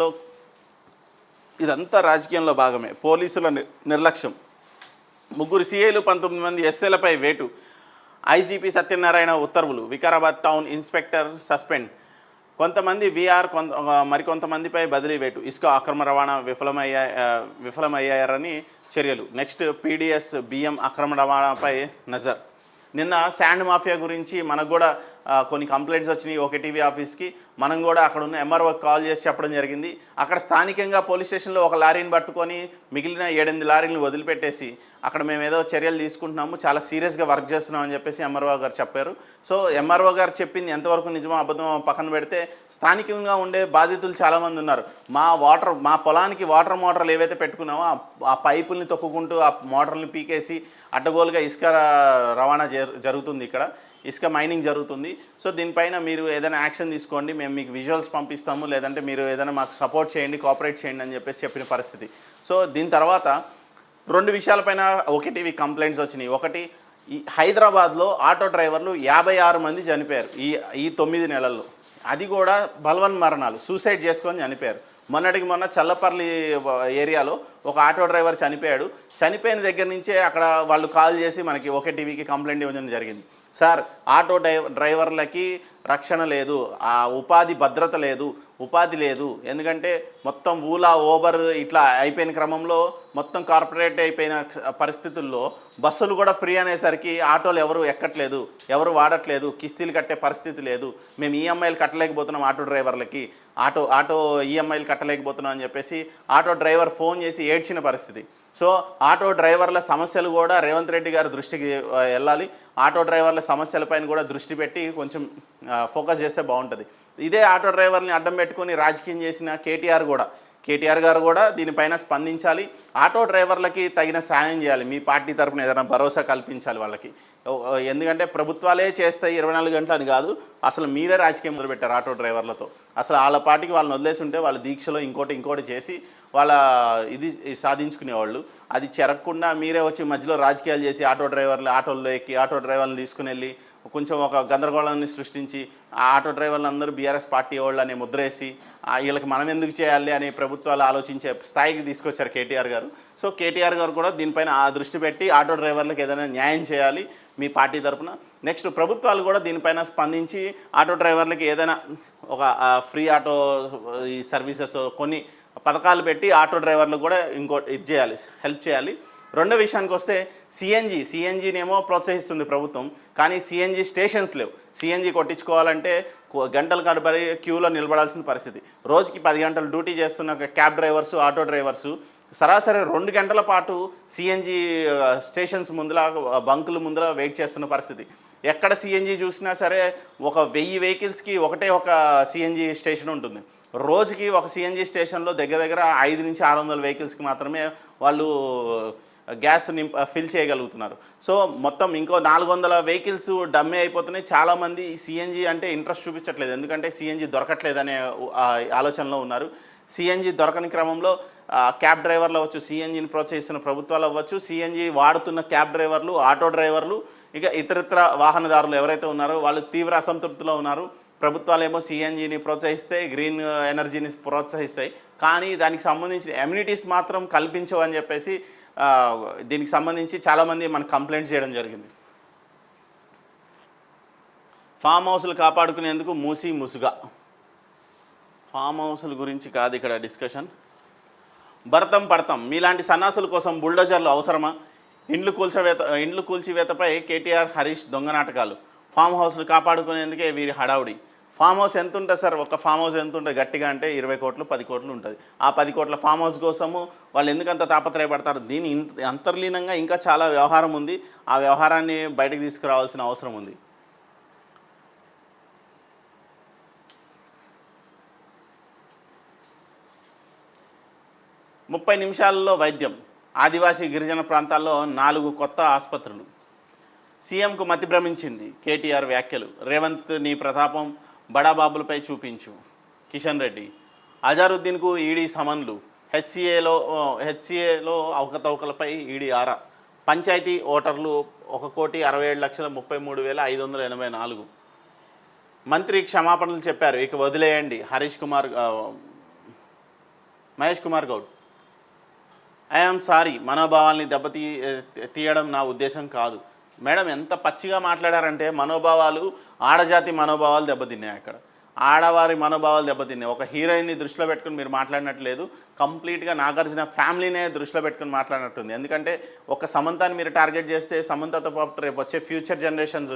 So ఇదంతా రాజకీయంలో భాగమే. పోలీసుల ని- నిర్లక్ష్యం. ముగ్గురు సీఏలు పంతొమ్మిది మంది ఎస్ఏలపై వేటు. ఐజీపీ సత్యనారాయణ ఉత్తర్వులు. Vikarabad town inspector suspend. కొంతమంది వీఆర్ కొంత మరికొంతమందిపై బదిలీ వేటు. ఇసుక అక్రమ రవాణా విఫలమయ్యా విఫలమయ్యారని చర్యలు. నెక్స్ట్ పీడిఎస్ బియ్యం అక్రమ రవాణాపై నజర్. నిన్న శాండ్ మాఫియా గురించి మనకు కూడా కొన్ని కంప్లైంట్స్ వచ్చినాయి ఓకే టీవీ ఆఫీస్కి. మనం కూడా అక్కడ ఉన్న ఎంఆర్ఓ కాల్ చేసి చెప్పడం జరిగింది. అక్కడ స్థానికంగా పోలీస్ స్టేషన్లో ఒక లారీని పట్టుకొని మిగిలిన ఏడెనిమిది లారీలను వదిలిపెట్టేసి అక్కడ మేము ఏదో చర్యలు తీసుకుంటున్నాము చాలా సీరియస్గా వర్క్ చేస్తున్నాం అని చెప్పేసి ఎంఆర్ఓ గారు చెప్పారు. సో ఎంఆర్ఓ గారు చెప్పింది ఎంతవరకు నిజమో అబద్ధమో పక్కన పెడితే స్థానికంగా ఉండే బాధితులు చాలామంది ఉన్నారు. మా వాటర్ మా పొలానికి వాటర్ మోటార్లు ఏవైతే పెట్టుకున్నామో ఆ- పైపుల్ని తొక్కుకుంటూ ఆ మోటార్ని పీకేసి అడ్డగోలుగా ఇసుక రవాణా జరుగుతుంది ఇక్కడ. ఇసుక మైనింగ్ జరుగుతుంది. సో దీనిపైన మీరు ఏదైనా యాక్షన్ తీసుకోండి. మేము మీకు విజువల్స్ పంపిస్తాము. లేదంటే మీరు ఏదైనా మాకు సపోర్ట్ చేయండి కోఆపరేట్ చేయండి అని చెప్పేసి చెప్పిన పరిస్థితి. సో దీని తర్వాత రెండు విషయాలపైన ఒకే టీవీ కంప్లైంట్స్ వచ్చినాయి. ఒకటి ఈ హైదరాబాద్లో ఆటో డ్రైవర్లు యాభై ఆరు మంది చనిపోయారు ఈ ఈ తొమ్మిది నెలల్లో. అది కూడా బలవన్ మరణాలు. సూసైడ్ చేసుకొని చనిపోయారు. మొన్నటికి మొన్న చల్లపర్లి ఏరియాలో ఒక ఆటో డ్రైవర్ చనిపోయాడు. చనిపోయిన దగ్గర నుంచే అక్కడ వాళ్ళు కాల్ చేసి మనకి ఒకే టీవీకి కంప్లైంట్ ఇవ్వడం జరిగింది. సార్ ఆటో డ్రైవర్లకి రక్షణ లేదు ఆ ఉపాధి భద్రత లేదు ఉపాధి లేదు. ఎందుకంటే మొత్తం ఊలా ఓబర్ ఇట్లా అయిపోయిన క్రమంలో మొత్తం కార్పొరేట్ అయిపోయిన పరిస్థితుల్లో బస్సులు కూడా ఫ్రీ అనేసరికి ఆటోలు ఎవరు ఎక్కట్లేదు ఎవరు వాడట్లేదు కిస్తీలు కట్టే పరిస్థితి లేదు. మేము ఈఎంఐలు కట్టలేకపోతున్నాం ఆటో డ్రైవర్లకి. ఆటో ఆటో ఈఎంఐలు కట్టలేకపోతున్నాం అని చెప్పేసి ఆటో డ్రైవర్ ఫోన్ చేసి ఏడ్చిన పరిస్థితి. సో ఆటో డ్రైవర్ల సమస్యలు కూడా రేవంత్ రెడ్డి గారి దృష్టికి వెళ్ళాలి. ఆటో డ్రైవర్ల సమస్యలపైన కూడా దృష్టి పెట్టి కొంచెం ఫోకస్ చేస్తే బాగుంటుంది. ఇదే ఆటో డ్రైవర్ని అడ్డం పెట్టుకొని రాజకీయం చేసిన కేటీఆర్ కూడా కేటీఆర్ గారు కూడా దీనిపైన స్పందించాలి. ఆటో డ్రైవర్లకి తగిన సాయం చేయాలి. మీ పార్టీ తరఫున ఏదైనా భరోసా కల్పించాలి వాళ్ళకి. ఎందుకంటే ప్రభుత్వాలే చేస్తాయి ఇరవై నాలుగు గంటలు అని కాదు అసలు మీరే రాజకీయం మొదలుపెట్టారు ఆటో డ్రైవర్లతో. అసలు వాళ్ళ పార్టీకి వాళ్ళని వదిలేసి ఉంటే వాళ్ళ దీక్షలో ఇంకోటి ఇంకోటి చేసి వాళ్ళ ఇది సాధించుకునేవాళ్ళు. అది చెరగకుండా మీరే వచ్చి మధ్యలో రాజకీయాలు చేసి ఆటో డ్రైవర్లు ఆటోల్లో ఎక్కి ఆటో డ్రైవర్లను తీసుకుని వెళ్ళి కొంచెం ఒక గందరగోళాన్ని సృష్టించి ఆ ఆటో డ్రైవర్లు అందరూ బీఆర్ఎస్ పార్టీ వాళ్ళు అనే ముద్రేసి వీళ్ళకి మనం ఎందుకు చేయాలి అని ప్రభుత్వాలు ఆలోచించే స్థాయికి తీసుకొచ్చారు కేటీఆర్ గారు. సో కేటీఆర్ గారు కూడా దీనిపైన ఆ దృష్టి పెట్టి ఆటో డ్రైవర్లకు ఏదైనా న్యాయం చేయాలి మీ పార్టీ తరఫున నెక్స్ట్ ప్రభుత్వాలు కూడా దీనిపైన స్పందించి ఆటో డ్రైవర్లకి ఏదైనా ఒక ఫ్రీ ఆటో ఈ సర్వీసెస్ కొన్ని పథకాలు పెట్టి ఆటో డ్రైవర్లకు కూడా ఇంకో ఇది చేయాలి హెల్ప్ చేయాలి. రెండో విషయానికి వస్తే సిఎన్జి సిఎన్జినేమో ప్రోత్సహిస్తుంది ప్రభుత్వం కానీ సిఎన్జి స్టేషన్స్ లేవు. సిఎన్జి కొట్టించుకోవాలంటే గంటలు గంటల కడబడి క్యూలో నిలబడాల్సిన పరిస్థితి. రోజుకి పది గంటలు డ్యూటీ చేస్తున్న క్యాబ్ డ్రైవర్సు ఆటో డ్రైవర్సు సరాసరి రెండు గంటల పాటు సిఎన్జి స్టేషన్స్ ముందర బంకుల ముందర వెయిట్ చేస్తున్న పరిస్థితి. ఎక్కడ సిఎన్జి చూసినా సరే ఒక వెయ్యి వెహికల్స్కి ఒకటే ఒక సిఎన్జి స్టేషన్ ఉంటుంది. రోజుకి ఒక సిఎన్జి స్టేషన్లో దగ్గర దగ్గర ఐదు నుంచి ఆరు వందల వెహికల్స్కి మాత్రమే వాళ్ళు గ్యాస్ నింప ఫిల్ చేయగలుగుతున్నారు. సో మొత్తం ఇంకో నాలుగు వందల వెహికల్స్ డమ్మే అయిపోతున్నాయి. చాలామంది సిఎన్జి అంటే ఇంట్రెస్ట్ చూపించట్లేదు. ఎందుకంటే సిఎన్జి దొరకట్లేదనే ఆలోచనలో ఉన్నారు. సిఎన్జి దొరకని క్రమంలో క్యాబ్ డ్రైవర్లు అవ్వచ్చు సిఎన్జిని ప్రోత్సహిస్తున్న ప్రభుత్వాలు అవ్వచ్చు సిఎన్జి వాడుతున్న క్యాబ్ డ్రైవర్లు ఆటో డ్రైవర్లు ఇక ఇతరత్ర వాహనదారులు ఎవరైతే ఉన్నారో వాళ్ళు తీవ్ర అసంతృప్తిలో ఉన్నారు. ప్రభుత్వాలు ఏమో సిఎన్జిని ప్రోత్సహిస్తాయి గ్రీన్ ఎనర్జీని ప్రోత్సహిస్తాయి. కానీ దానికి సంబంధించిన ఎమ్యూనిటీస్ మాత్రం కల్పించవు అని చెప్పేసి దీనికి సంబంధించి చాలామంది మనకు కంప్లైంట్ చేయడం జరిగింది. ఫామ్ హౌస్లు కాపాడుకునేందుకు మూసి ముసుగా. ఫామ్ హౌస్ల గురించి కాదు ఇక్కడ డిస్కషన్. భరతం పడతాం. మీలాంటి సన్నాసుల కోసం బుల్డోజర్లు అవసరమా? ఇండ్లు కూల్చవేత ఇండ్లు కూల్చివేతపై కేటీఆర్ హరీష్ దొంగ నాటకాలు. ఫామ్ హౌస్లు కాపాడుకునేందుకే వీరి హడావుడి. ఫామ్ హౌస్ ఎంత ఉంటుంది సార్? ఒక ఫామ్ హౌస్ ఎంత ఉంటుంది గట్టిగా అంటే ఇరవై కోట్లు పది కోట్లు ఉంటుంది. ఆ పది కోట్ల ఫామ్ హౌస్ కోసము వాళ్ళు ఎందుకంత తాపత్రయపడతారు? దీని అంతర్లీనంగా ఇంకా చాలా వ్యవహారం ఉంది. ఆ వ్యవహారాన్ని బయటకు తీసుకురావాల్సిన అవసరం ఉంది. ముప్పై నిమిషాల్లో వైద్యం. ఆదివాసీ గిరిజన ప్రాంతాల్లో నాలుగు కొత్త ఆసుపత్రులు. సీఎంకు మతిభ్రమించింది కేటీఆర్ వ్యాఖ్యలు. రేవంత్ నీ ప్రతాపం బడాబాబులపై చూపించు. కిషన్ రెడ్డి అజారుద్దీన్కు ఈడీ సమన్లు. హెచ్సిఏలో హెచ్సిఏలో అవకతవకలపై ఈడీ ఆరా. పంచాయతీ ఓటర్లు ఒక కోటి అరవై ఏడు లక్షల ముప్పై మూడు వేల ఐదు వందల ఎనభై నాలుగు. మంత్రి క్షమాపణలు చెప్పారు. ఇక వదిలేయండి. Harish Kumar Mahesh Kumar Goud. I am sorry మనోభావాల్ని దెబ్బతీ తీయడం నా ఉద్దేశం కాదు. మేడం ఎంత పచ్చిగా మాట్లాడారంటే మనోభావాలు ఆడజాతి మనోభావాలు దెబ్బతిన్నాయి అక్కడ. ఆడవారి మనోభావాలు దెబ్బతిన్నాయి. ఒక హీరోయిన్ని దృష్టిలో పెట్టుకుని మీరు మాట్లాడినట్లేదు. కంప్లీట్గా నాగార్జున ఫ్యామిలీనే దృష్టిలో పెట్టుకుని మాట్లాడినట్టుంది. ఎందుకంటే ఒక సమంతాన్ని మీరు టార్గెట్ చేస్తే సమంతతో పాటు రేపు వచ్చే ఫ్యూచర్ జనరేషన్స్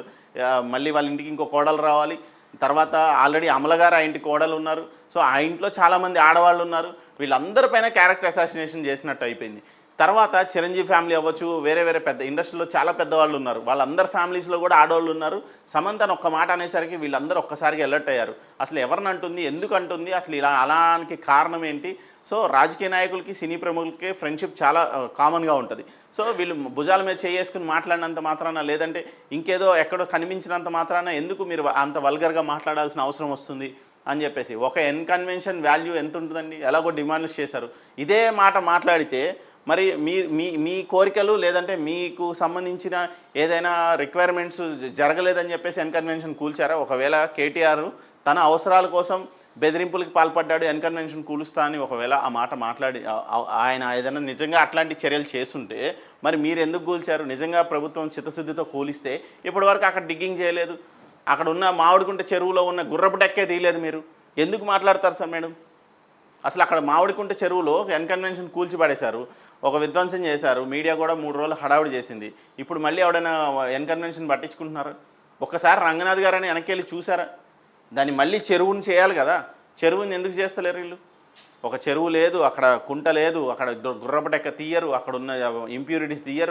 మళ్ళీ వాళ్ళ ఇంటికి ఇంకో కోడలు రావాలి. తర్వాత ఆల్రెడీ అమలగారు ఆ ఇంటి కోడలు ఉన్నారు. సో ఆ ఇంట్లో చాలామంది ఆడవాళ్ళు ఉన్నారు. వీళ్ళందరిపైన క్యారెక్టర్ అసాసినేషన్ చేసినట్టు అయిపోయింది. తర్వాత చిరంజీవి ఫ్యామిలీ అవ్వచ్చు వేరే వేరే పెద్ద ఇండస్ట్రీలో చాలా పెద్దవాళ్ళు ఉన్నారు. వాళ్ళందరి ఫ్యామిలీస్లో కూడా ఆడవాళ్ళు ఉన్నారు. సమంతను ఒక్క మాట అనేసరికి వీళ్ళందరూ ఒక్కసారిగా అలర్ట్ అయ్యారు. అసలు ఎవరిని అంటుంది ఎందుకు అంటుంది అసలు ఇలా అలానికి కారణం ఏంటి? సో రాజకీయ నాయకులకి సినీ ప్రముఖులకి ఫ్రెండ్షిప్ చాలా కామన్గా ఉంటుంది. సో వీళ్ళు భుజాల మీద చేసుకుని మాట్లాడినంత మాత్రాన లేదంటే ఇంకేదో ఎక్కడో కనిపించినంత మాత్రాన ఎందుకు మీరు అంత వల్గర్గా మాట్లాడాల్సిన అవసరం వస్తుంది అని చెప్పేసి ఒక ఎన్కన్వెన్షన్ వాల్యూ ఎంత ఉంటుందండి ఎలాగో డిమాండ్స్ చేశారు. ఇదే మాట మాట్లాడితే మరి మీ మీ మీ కోరికలు లేదంటే మీకు సంబంధించిన ఏదైనా రిక్వైర్మెంట్స్ జరగలేదని చెప్పేసి ఎన్కన్వెన్షన్ కూల్చారా? ఒకవేళ కేటీఆర్ తన అవసరాల కోసం బెదిరింపులకు పాల్పడ్డాడు ఎన్కన్వెన్షన్ కూలుస్తా అని ఒకవేళ ఆ మాట మాట్లాడి ఆయన ఏదైనా నిజంగా అట్లాంటి చర్యలు చేస్తుంటే మరి మీరు ఎందుకు కూల్చారు? నిజంగా ప్రభుత్వం చిత్తశుద్ధితో కూలిస్తే ఇప్పటివరకు అక్కడ డిగ్గింగ్ చేయలేదు. అక్కడ ఉన్న మామిడికుంట చెరువులో ఉన్న గుర్రపు డెక్కే తీయలేదు మీరు. ఎందుకు మాట్లాడతారు సార్ మేడం? అసలు అక్కడ మామిడికుంట చెరువులో ఎన్కన్వెన్షన్ కూల్చి పడేశారు ఒక విధ్వంసం చేశారు. మీడియా కూడా మూడు రోజులు హడావుడి చేసింది. ఇప్పుడు మళ్ళీ ఎవడైనా ఎన్కన్వెన్షన్ పట్టించుకుంటున్నారు? ఒకసారి రంగనాథ్ గారని వెనక్కి వెళ్ళి చూసారా? దాన్ని మళ్ళీ చెరువుని చేయాలి కదా. చెరువుని ఎందుకు చేస్తలేరు వీళ్ళు? ఒక చెరువు లేదు అక్కడ కుంట లేదు అక్కడ గుర్రపటెక్క తీయరు అక్కడ ఉన్న ఇంప్యూరిటీస్ తీయరు.